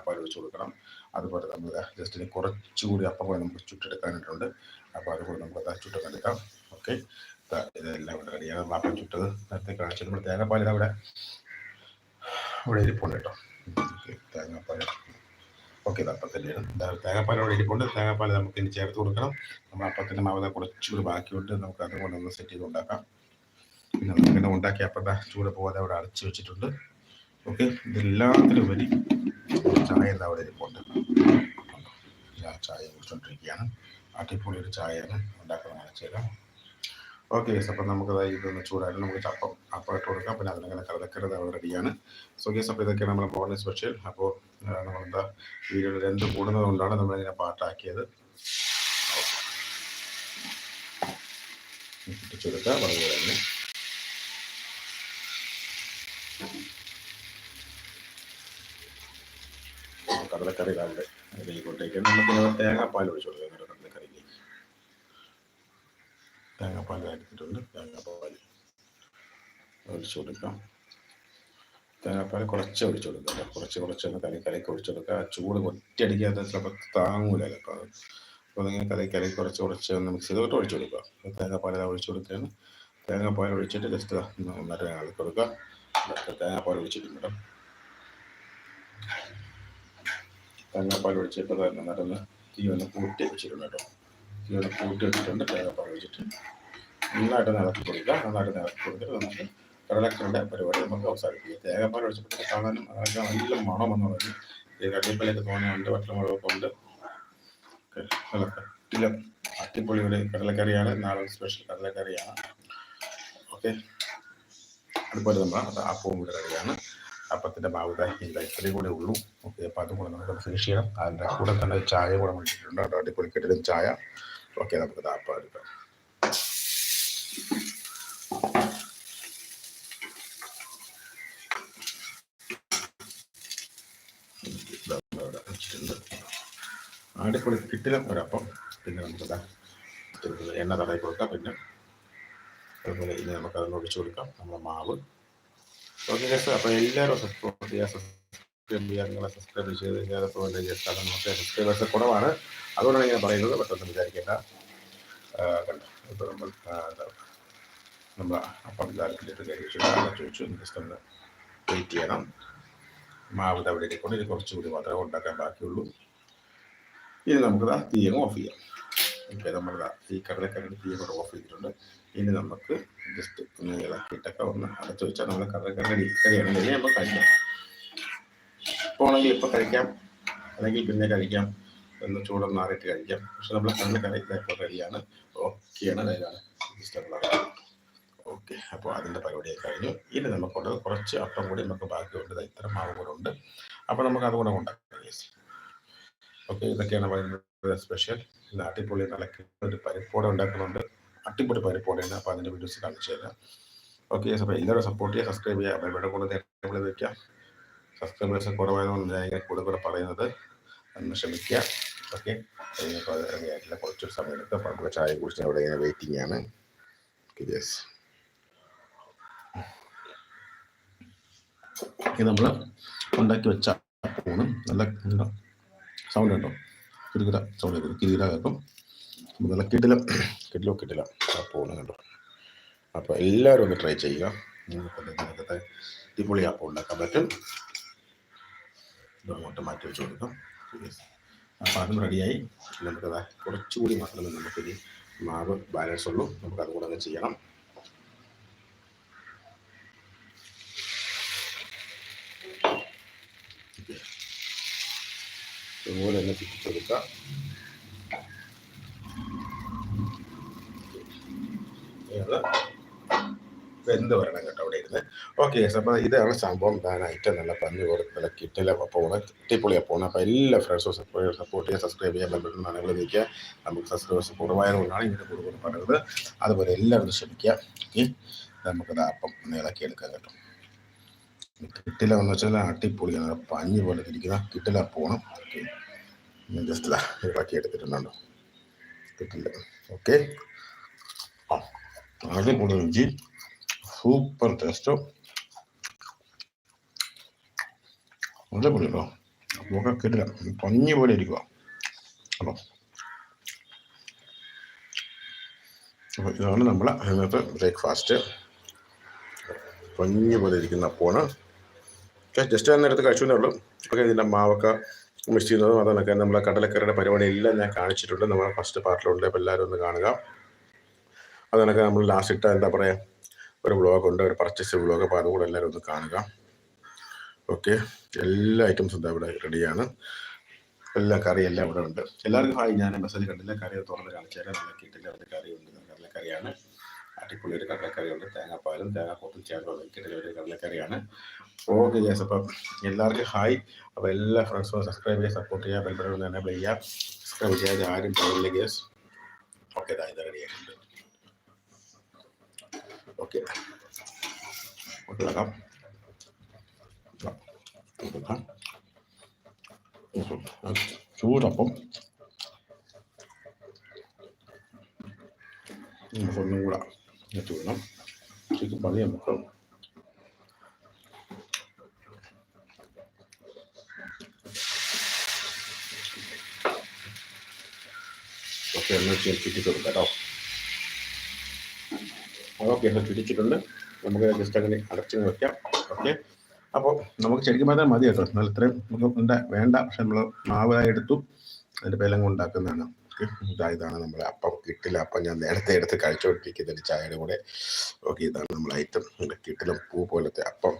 തേങ്ങാപ്പാൽ ഒഴിച്ച് കൊടുക്കണം. അതുപോലെ നമ്മൾ ജസ്റ്റ് കുറച്ചുകൂടി അപ്പം കൂടെ നമുക്ക് ചുട്ടെടുക്കാനായിട്ടുണ്ട്. അപ്പോൾ അതുകൂടെ നമുക്ക് ചുട്ടെടുക്കാം. ഓക്കെ. ഇതെല്ലാം ഇവിടെ റെഡിയാണ്. അപ്പം ചുട്ടത്. നേരത്തെ കാഴ്ച നമ്മൾ തേങ്ങാപ്പാൽ ഇതാ ഇവിടെ. ഇരിപ്പുണ്ട് കേട്ടോ. തേങ്ങാപ്പാൽ ഓക്കെ ഇത് അപ്പത്തിന്റെ തേങ്ങാപ്പാൽ അവിടെ ഇരിപ്പുണ്ട്. തേങ്ങാപ്പാൽ നമുക്ക് ഇനി ചേർത്ത് കൊടുക്കണം. നമ്മൾ അപ്പത്തിന്റെ മാവ് കുറച്ചുകൂടി ബാക്കിയുണ്ട്. നമുക്ക് അതുകൊണ്ട് ഒന്ന് സെറ്റ് ചെയ്ത് ഉണ്ടാക്കാം. പിന്നെ നമുക്കിങ്ങനെ ഉണ്ടാക്കിയ അപ്പം ചൂട് പോകാതെ അവിടെ അടച്ചു വെച്ചിട്ടുണ്ട്. ഓക്കെ. ഇതെല്ലാത്തിനും ഉപരി ഒരു ചായ എന്താ അവിടെ ഇരിപ്പുണ്ട്. ഞാൻ ചായ കുടിച്ചോണ്ടിരിക്കുകയാണ്. അടിപൊളി ഒരു ചായയാണ്. ഉണ്ടാക്കുന്നത് കാണിച്ചു ഓക്കെ ഗസ് അപ്പം നമുക്ക് ഇതൊന്ന് ചൂടായിട്ട് നമുക്ക് അപ്പം ഇട്ട് കൊടുക്കാം. പിന്നെ അതിനങ്ങനെ കലക്കരുത് അവിടെ റെഡിയാണ് സോ ഗസ് അപ്പോൾ ഇതൊക്കെയാണ് നമ്മുടെ മോർണിംഗ് സ്പെഷ്യൽ അപ്പോൾ നമ്മളെന്താ വീഡിയോയിൽ രണ്ട് കൂടുന്നത് കൊണ്ടാണ് നമ്മളിങ്ങനെ പാട്ടാക്കിയത്. ചുരുക്കുക വളരെ തന്നെ കടലക്കറി രാവിലെ അതിലേക്കോട്ടേക്ക് നമുക്ക് തേങ്ങാപ്പാൽ ഒഴിച്ചു കൊടുക്കാം കടലക്കറിയിലേക്ക് തേങ്ങാപ്പാൽ എടുത്തിട്ടുണ്ട് തേങ്ങാപ്പാൽ ഒഴിച്ചു കൊടുക്കാം. തേങ്ങാപ്പാൽ കുറച്ച് ഒഴിച്ചു കൊടുക്കാം. കുറച്ച് കുറച്ച് ഒന്ന് കറി കലക്കി ഒഴിച്ചു കൊടുക്കുക. ആ ചൂട് ഒറ്റയടിക്കാത്ത ചിലപ്പോൾ താങ്ങൂല ചിലപ്പോൾ. അത് അപ്പോൾ അതിങ്ങനെ കറി കറി കുറച്ച് കുറച്ച് ഒന്ന് മിക്സ് ചെയ്തിട്ട് ഒഴിച്ചു കൊടുക്കുക. തേങ്ങാപ്പാൽ ഒഴിച്ചു കൊടുക്കുകയാണ്. തേങ്ങാപ്പാൽ ഒഴിച്ചിട്ട് ജസ്റ്റ് ഒന്നര ഇളക്കി കൊടുക്കുക. തേങ്ങാപ്പാൽ ഒഴിച്ചിട്ടുണ്ട് തേങ്ങാപ്പാൽ ഒഴിച്ചിട്ട് തന്നെ നടന്ന് തീ ഒന്ന് കൂട്ടി വെച്ചിട്ടുണ്ട് കേട്ടോ. തീ ഒന്ന് കൂട്ടി വെച്ചിട്ടുണ്ട് തേങ്ങാപ്പാൽ ഒഴിച്ചിട്ട്. നന്നായിട്ട് നിലക്കി കൊടുക്കുക. നന്നായിട്ട് നിലക്കി കൊടുത്തിട്ട് നമുക്ക് കടലക്കറിന്റെ പരിപാടി നമുക്ക് അവസാനിപ്പിക്കുക തേങ്ങാപ്പാൽ ഒഴിച്ചപ്പോൾ കാണാനും അതൊക്കെ നല്ല മണം വന്നു ഈ കടലപ്പലൊക്കെ തോന്നുന്നുണ്ട് വട്ടമുളകൊക്കെ ഉണ്ട്. നല്ല കട്ടില അട്ടിപ്പൊളി ഒരു കടലക്കറിയാണ്. നാടൻ സ്പെഷ്യൽ കടലക്കറിയാണ്. ഓക്കെ. അതുപോലെ നമ്മൾ അപ്പവും കൂടെ റെഡിയാണ് അപ്പത്തിന്റെ ഭാഗത്ത് ഇല്ല ഇത്രയും കൂടെ ഉള്ളൂ. ഓക്കെ അപ്പോൾ അതും കൂടെ നമുക്ക് ഫിനിഷ് ചെയ്യണം. അതിന്റെ കൂടെ തന്നെ ചായ കൂടെ വേണ്ടിയിട്ടുണ്ട് അവിടെ അടിപൊളി കെട്ടിലും ചായ. ഓക്കെ നമുക്ക് അപ്പം എടുക്കാം. അടിപൊളി കിട്ടില്ല ഒരപ്പം. പിന്നെ നമുക്കതാ എണ്ണ തടയി കൊടുക്കാം. പിന്നെ അതുപോലെ ഇനി നമുക്ക് അതിനൊഴിച്ചു കൊടുക്കാം. നമ്മുടെ മാവ്. ഓക്കെ ജസ്റ്റ് അപ്പോൾ എല്ലാവരും സപ്പോർട്ട് ചെയ്യുക സബ്സ്ക്രൈബ് ചെയ്യുക നിങ്ങളെ സബ്സ്ക്രൈബ് ചെയ്ത് കഴിഞ്ഞാൽ അപ്പോൾ ജസ്റ്റ് അത് നമുക്ക് സബ്സ്ക്രൈബേഴ്സ് കുറവാണ് അതുകൊണ്ടാണ് ഇങ്ങനെ പറയുന്നത് പെട്ടെന്ന് വിചാരിക്കേണ്ട കണ്ടോ ഇപ്പോൾ നമ്മൾ നമ്മൾ അപ്പം ഇതാക്കിയിട്ട് ചോദിച്ചു ജസ്റ്റ് ഒന്ന് വെയിറ്റ് ചെയ്യണം മാവ് തവിടേക്ക് കൊണ്ട് ഇത് കുറച്ചുകൂടി മാത്രമേ ഉണ്ടാക്കാൻ ബാക്കിയുള്ളൂ ഇനി നമുക്ക് തീയങ്ങ് ഓഫ് ചെയ്യാം ഓക്കെ നമ്മളിതാ ഈ കടലക്കരയുടെ തീയ കൂടെ ഓഫ് ചെയ്തിട്ടുണ്ട്. ഇനി നമുക്ക് ജസ്റ്റ് ഒന്ന് ഇളക്കിയിട്ടൊക്കെ ഒന്ന് അടച്ചു വെച്ചാൽ നമ്മൾ കടലക്കറി കഴിയണം ഇനി നമ്മൾ കഴിക്കാം. പോണെങ്കിൽ ഇപ്പോൾ കഴിക്കാം. അല്ലെങ്കിൽ പിന്നെ കഴിക്കാം ഒന്ന് ചൂടൊന്ന് മാറിയിട്ട് കഴിക്കാം. പക്ഷെ നമ്മൾ കടലക്കറി ഇതാഇപ്പോൾ റെഡിയാണ്. ഓക്കെയാണ്. അതായത് ഇഷ്ടമുള്ളത് ഓക്കെ. അപ്പോൾ അതിന്റെ പരിപാടിയൊക്കെ കഴിഞ്ഞു. ഇനി നമുക്കുള്ളത് കുറച്ച് അപ്പം കൂടി നമുക്ക് ബാക്കിയുണ്ട്. ഇത്ര മാവ് കൂടെ ഉണ്ട്. അപ്പോൾ നമുക്ക് അതുകൂടെ ഉണ്ടാക്കാം. ഓക്കെ. ഇതൊക്കെയാണ് പറയുന്നത്. സ്പെഷ്യൽ ഇന്ന് അടിപൊളി നിലയ്ക്ക് ഒരു പരിപ്പോടെ ഉണ്ടാക്കുന്നുണ്ട്. അടിപൊളി പരിപ്പോടെയാണ്. അപ്പോൾ അതിന്റെ വീഡിയോസ് കാണിച്ചു തരാം. ഓക്കെ അപ്പോൾ എല്ലാവരും സപ്പോർട്ട് ചെയ്യുക സബ്സ്ക്രൈബ് ചെയ്യുക. അപ്പോൾ ഇവിടെ കൊണ്ട് ടേബിളിൽ വയ്ക്കാം സബ്സ്ക്രൈബേഴ്സ് കുറവായതുകൊണ്ട് ഞാൻ ഇങ്ങനെ കൂടെ കൂടെ പറയുന്നത് ഒന്ന് ക്ഷമിക്കുക ഓക്കെ അപ്പോൾ അത് ഇറങ്ങിയായിട്ടില്ല കുറച്ചൊരു സമയം എടുക്കുക അപ്പോൾ നമുക്ക് ചായ കുടിച്ച് അവിടെ ഇങ്ങനെ വെയിറ്റിംഗ് ആണ്. യെസ് നമ്മൾ ഉണ്ടാക്കി വെച്ച പോകണം നല്ല സൗണ്ട് ഉണ്ടോ? കിടുകിട സൗണ്ട് കേൾക്കും കിടുകിട കേൾക്കും അപ്പോൾ നല്ല കിടില കിടിലോ. കിടില അപ്പമാണ് കണ്ടോ? അപ്പോൾ എല്ലാവരും ഒന്ന് ട്രൈ ചെയ്യുക. നിങ്ങൾക്ക് അടിപൊളി അപ്പം ഉണ്ടാക്കാൻ പറ്റും. ഇതങ്ങോട്ട് മാറ്റി വെച്ച് കൊടുക്കാം. അപ്പോൾ അതും റെഡിയായി. നമുക്കത് കുറച്ചുകൂടി മാത്രമേ നമുക്കിത് മാവ് ബാലൻസ് ഉള്ളൂ. നമുക്ക് അതുകൂടെ അങ്ങ് ചെയ്യണം. ഇതുപോലെ തന്നെ ചുറ്റിച്ചെടുക്കുക. ഇത് വെന്ത് വരണം കേട്ടോ അവിടെ ഇരുന്ന്. ഓക്കെ അപ്പോൾ ഇതാണ് സംഭവം. ഇതാണ് ഐറ്റം നല്ല പന്നി കൊടുത്ത് കിട്ടില്ല. പോണ കിട്ടിപ്പൊളിയാണ് പോകുന്നത് അപ്പോൾ എല്ലാ ഫ്രണ്ട്സും സപ്പോർട്ട് സപ്പോർട്ട് ചെയ്യാൻ സബ്സ്ക്രൈബ് ചെയ്യാൻ ബന്ധപ്പെട്ട ആളുകൾ നിൽക്കുക നമുക്ക് സബ്സ്ക്രൈബേഴ്സ് കുറവായതുകൊണ്ടാണ് ഇങ്ങനെ കൂടുതൽ പറയുന്നത്. അതുപോലെ എല്ലാവരും ശ്രമിക്കുക. ഓക്കെ നമുക്കത് അപ്പം ഒന്ന് എടുക്കാൻ കേട്ടോ. കിട്ടില്ല എന്ന് വെച്ചാൽ അടിപൊളിയാണ്. പഞ്ഞ് പോലെ ഇരിക്കുന്ന കിട്ടില്ല പോകണം ഓക്കെ ജസ്റ്റ് ഇളക്കി എടുത്തിട്ടുണ്ടോ കിട്ടില്ല. ഓക്കെ ആദ്യം കൂടുതൽ രുചി സൂപ്പർ ടേസ്റ്റ് അടിപൊളി കേട്ടോ ഒക്കെ കിട്ടില്ല പഞ്ഞി പോലെ ഇരിക്കുക അപ്പോൾ അപ്പോൾ ഇതാണ് നമ്മളെ ഇന്നത്തെ ബ്രേക്ക്ഫാസ്റ്റ്. പഞ്ഞി പോലെ ഇരിക്കുന്ന അപ്പമാണ് ജസ്റ്റ് അന്നേരത്ത് കഴിച്ചു ഉള്ളൂ. ഓക്കെ ഇതിന്റെ മാവൊക്കെ മിക്സ് ചെയ്യുന്നതും അതൊക്കെ നമ്മളെ കടലക്കരയുടെ പരിപാടി എല്ലാം ഞാൻ കാണിച്ചിട്ടുണ്ട്. നമ്മളെ ഫസ്റ്റ് പാർട്ടിലുണ്ട് അപ്പോൾ എല്ലാവരും ഒന്ന് കാണുക. അതിനൊക്കെ നമ്മൾ ലാസ്റ്റ് ഇട്ട എന്താ പറയുക ഒരു വ്ളോഗ് ഉണ്ട്. ഒരു പർച്ചേസ് വ്ളോഗ് അപ്പോൾ അതുകൂടെ എല്ലാവരും ഒന്ന് കാണുക. ഓക്കെ എല്ലാ ഐറ്റംസും എന്താ ഇവിടെ റെഡിയാണ് എല്ലാ കറിയും എല്ലാം ഇവിടെ ഉണ്ട്. എല്ലാവർക്കും ഹായ്. ഞാൻ മെസ്സേജ് കണ്ടില്ല. കറി തുറന്ന് കാണിച്ചേരാം നല്ല കിട്ടില്ല ഉണ്ട് കറിയുണ്ട്. കടലക്കറിയാണ് അടിപൊളി ഒരു കടലക്കറിയുണ്ട്. തേങ്ങാപ്പാലും തേങ്ങാക്കൂട്ടും ചേർന്നുള്ള കിട്ടുന്ന ഒരു കടലക്കറിയാണ്. ഓക്കെ ഗ്യാസ് അപ്പം എല്ലാവർക്കും ഹായ് അപ്പോൾ എല്ലാ ഫ്രണ്ട്സും സബ്സ്ക്രൈബ് ചെയ്യുക സപ്പോർട്ട് ചെയ്യുക ബെൽബട്ടൺ എനേബിൾ ചെയ്യുക. സബ്സ്ക്രൈബ് ചെയ്യാതെ ആരും പോകില്ല ഗ്യാസ് ഓക്കെ ഇതാ ഇത് റെഡിയായിട്ടുണ്ട് ഓക്കെ കൊടുക്കാം ചൂടപ്പം. ഒന്നും കൂടെ. ഇട്ട് വേണം que പണി നമുക്ക് chiquito de ചുറ്റിട്ട് കൊടുക്കാം കേട്ടോ ഓക്കെ que ചുറ്റിച്ചിട്ടുണ്ട് നമുക്ക് ജസ്റ്റ് അങ്ങനെ അടച്ചു വെക്കാം ഓക്കെ അപ്പോൾ നമുക്ക് ശരിക്കും പറഞ്ഞാൽ മതി കേട്ടോ എന്നാൽ ഇത്രയും നമുക്ക് വേണ്ട പക്ഷെ നമ്മൾ മാവായി എടുത്തു അതിന്റെ പേലങ്ങ് ഉണ്ടാക്കുന്നതാണ് ഇതാ ഇതാണ് നമ്മുടെ അപ്പം കിട്ടില്ല അപ്പം ഞാൻ നേരത്തെ എടുത്ത് കഴിച്ചുകൊണ്ടിരിക്കുന്ന ചായയുടെ കൂടെ. ഓക്കെ ഇതാണ് നമ്മൾ ഐറ്റം നമ്മുടെ കിട്ടിലും പൂ പോലത്തെ അപ്പം.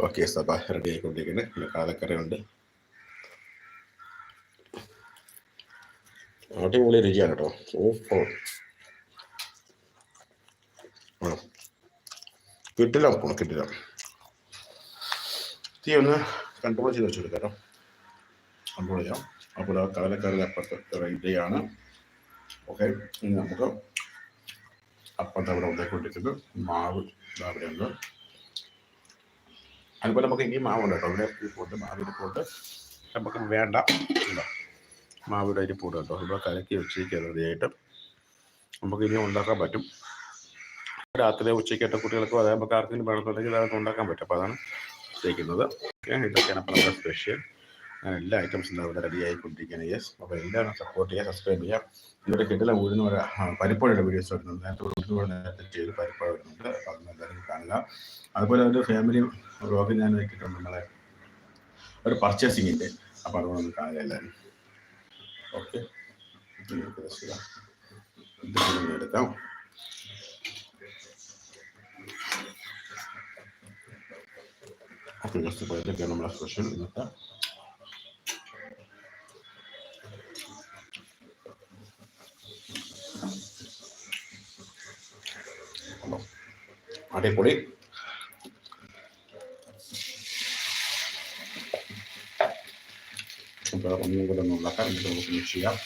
ഓക്കെ സഭ റെഡി ആയിക്കൊണ്ടിരിക്കുന്നത് പിന്നെ അടിപൊളി രുചിയാണ് കേട്ടോ. സൂപ്പർ. ആ. കിട്ടില്ല കിട്ടില്ല. തീ ഒന്ന് കൺട്രോൾ ചെയ്ത് വെച്ചെടുക്കാം കേട്ടോ. കൺട്രോൾ ചെയ്യാം അപ്പോൾ ആ കടലക്കറി അപ്പുറത്ത് റെഡിയാണ് ഓക്കെ ഇനി നമുക്ക് അപ്പുറത്തെ അവിടെ ഉണ്ടായിക്കൊണ്ടിരിക്കുന്നത് മാവ് അവിടെ ഉണ്ട് അതുപോലെ നമുക്ക് ഇനി മാവുണ്ട് കേട്ടോ. ഇവിടെ ഇരിപ്പുണ്ട് മാവ് ഇരിപ്പുണ്ട് നമുക്ക് വേണ്ട. ഇല്ല മാവിടെ ഇരിപ്പുണ്ട് കേട്ടോ. ഇവിടെ കലക്കി വെച്ചിരിക്കുക റെഡിയായിട്ട്. നമുക്ക് ഇനി ഉണ്ടാക്കാൻ പറ്റും. രാത്രി ഉച്ചയ്ക്കൊക്കെ കുട്ടികൾക്കും അതായത് നമുക്ക് ആർക്കെങ്കിലും വേണമെന്നുണ്ടെങ്കിൽ അതൊക്കെ ഉണ്ടാക്കാൻ പറ്റും. അപ്പോൾ അതാണ് ചെയ്യുന്നത് ഓക്കെ ഇതൊക്കെയാണ് അപ്പോൾ നമ്മുടെ സ്പെഷ്യൽ. അങ്ങനെ എല്ലാ ഐറ്റംസും ഇവിടെ റെഡി ആയിക്കൊണ്ടിരിക്കുകയാണ് യെസ് അപ്പോൾ എല്ലാവരും സപ്പോർട്ട് ചെയ്യുക സബ്സ്ക്രൈബ് ചെയ്യുക. ഇവിടെ കിട്ടില്ല ഉഴുന്ന ഒരു പരിപ്പോടെ വീഡിയോസ് വരുന്നുണ്ട്. നേരത്തെ ഉഴുന്ന നേരത്തെ ചെയ്ത് പരിപ്പോടെ വരുന്നുണ്ട്. അപ്പോൾ അതൊന്നും എല്ലാവരും കാണുക. അതുപോലെ ഒരു ഫാമിലി വ്ളോഗ് ഞാൻ വെച്ചിട്ടുണ്ട് നമ്മളെ ഒരു പർച്ചേസിങ്ങിന്റെ അപ്പോൾ അതുകൊണ്ട് ഒന്ന് കാണുക എല്ലാവരും. ഓക്കെ എടുക്കാം. ജസ്റ്റ് പോയിട്ടൊക്കെയാണ് നമ്മളെ സ്പെഷ്യൽ ഇന്നത്തെ അടിപൊളി. അപ്പോൾ ഒന്നും കൂടെ ഒന്ന് ഉണ്ടാക്കാം. നമുക്ക് മിക്സ് ചെയ്യാം.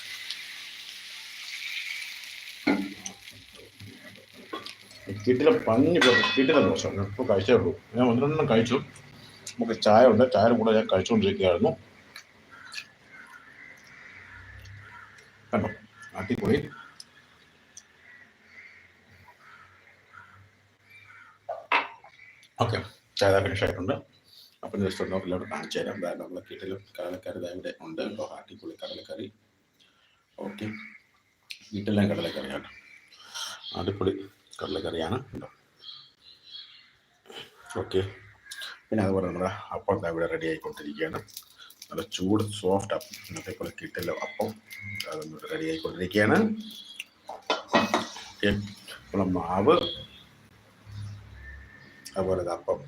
വീട്ടിലെ പഞ്ഞി വീട്ടിലെ ദോശ ഇപ്പോൾ കഴിച്ചേ ഉള്ളൂ. ഞാൻ ഒന്നിരണ്ടെണ്ണം കഴിച്ചു. നമുക്ക് ചായ ഉണ്ട്. ചായ കൂടെ ഞാൻ കഴിച്ചുകൊണ്ടിരിക്കുകയായിരുന്നു. കണ്ടോ? അടിപൊളി. ഓക്കെ. ചായ ഫിനിഷ് ആയിട്ടുണ്ട് അപ്പം ജസ്റ്റ് ഒന്ന് എല്ലാവരും കാണിച്ചു തരാം. അതായത് നമ്മളെ വീട്ടിലും കടലക്കറി ദാ ഇവിടെ ഉണ്ട്. കേട്ടോ അടിപൊളി കടലക്കറി. ഓക്കെ. വീട്ടിലെല്ലാം കടലക്കറിയാണ്. അടിപൊളി കടലക്കറിയാണ്. ഉണ്ടോ? ഓക്കെ. പിന്നെ അതുപോലെ നമ്മുടെ അപ്പം ദാ ഇവിടെ റെഡി ആയിക്കൊണ്ടിരിക്കുകയാണ്. നല്ല ചൂട് സോഫ്റ്റ് അപ്പം. ഇന്നത്തെ പോലെ കിട്ടില്ല അപ്പം. അതൊന്ന് റെഡി ആയിക്കൊണ്ടിരിക്കുകയാണ്. ഓക്കെ. നമ്മുടെ മാവ് അതുപോലെ അപ്പം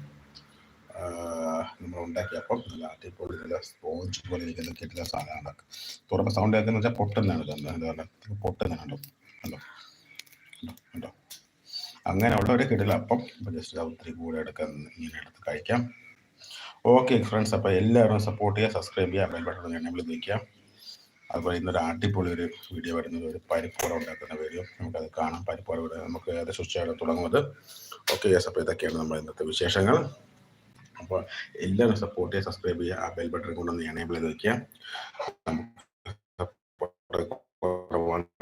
നമ്മൾ ഉണ്ടാക്കിയ അപ്പം നല്ല അടിപൊളി നല്ല സ്പോഞ്ച് പോലെ ഇരിക്കുന്ന കിട്ടുന്ന സാധനമാണ് തുറന്ന സൗണ്ട് കേൾക്കുന്ന വെച്ചാൽ പൊട്ടുന്നതാണ് തന്നെ എന്താ പറയുക പൊട്ടുന്നതാണല്ലോ. കണ്ടോ? ഉണ്ടോ കണ്ടോ? അങ്ങനെ ഉള്ളവരെ കിട്ടില്ല അപ്പം. ജസ്റ്റ് ഒത്തിരി കൂടെ എടുക്കാൻ ഇങ്ങനെ എടുത്ത് കഴിക്കാം. ഓക്കെ ഫ്രണ്ട്സ് അപ്പോൾ എല്ലാവരും സപ്പോർട്ട് ചെയ്യുക സബ്സ്ക്രൈബ് ചെയ്യുക ബെൽ ബട്ടൺ എന്നെ നിൽക്കാം അതുപോലെ ഇന്നൊരു അടിപൊളി ഒരു വീഡിയോ വരുന്നത്. ഒരു പരിപ്പോട ഉണ്ടാക്കുന്ന വീഡിയോ നമുക്കത് കാണാം. പരിപ്പോട വീഡിയോ നമുക്ക് ഏകദേശം ഉച്ചയോടെ തുടങ്ങുന്നത്. ഓക്കെ യെസ് അപ്പോൾ ഇതൊക്കെയാണ് നമ്മുടെ ഇന്നത്തെ വിശേഷങ്ങൾ. അപ്പോൾ എല്ലാവരും സപ്പോർട്ട് ചെയ്യുക സബ്സ്ക്രൈബ് ചെയ്യുക ആ ബെൽ ബട്ടൺ കൊണ്ടൊന്ന് എനേബിൾ ചെയ്ത് വയ്ക്കുക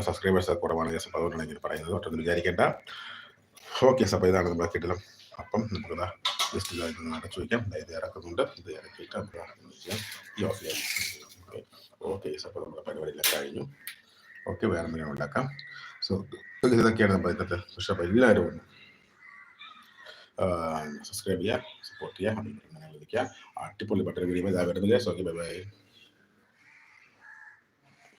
സബ്സ്ക്രൈബേഴ്സ് കുറവാണ് യെസ് അതുകൊണ്ടാണ് ഇങ്ങനെ പറയുന്നത്. ഒട്ടൊന്നും വിചാരിക്കേണ്ട. ഓക്കെ അപ്പോൾ ഇതാണ് നമ്മുടെ കിട്ടലും അപ്പം നമുക്കത് ലിസ്റ്റിലായിട്ട് അടച്ചു വയ്ക്കാം ഇത് ഇറക്കുന്നുണ്ട്. ഇത് ഇറക്കിയിട്ട് നമുക്ക് ഈ ഓഫ് ചെയ്യാം ഓക്കെ അപ്പോൾ നമ്മുടെ പരിപാടിയെല്ലാം കഴിഞ്ഞു. ഓക്കെ വേറെ എന്തെങ്കിലും ഉണ്ടാക്കാം? സോ ഇതൊക്കെയാണ് നമ്മൾ ഇന്നത്തെ പക്ഷേ അപ്പോൾ എല്ലാവരും ഒന്ന് സബ്സ്ക്രൈബ് ചെയ്യുക സപ്പോർട്ട് വിളിക്കുക അടിപൊളി ബട്ടൺ വീഡിയോ ഇതാ വരുന്നത്. So bye bye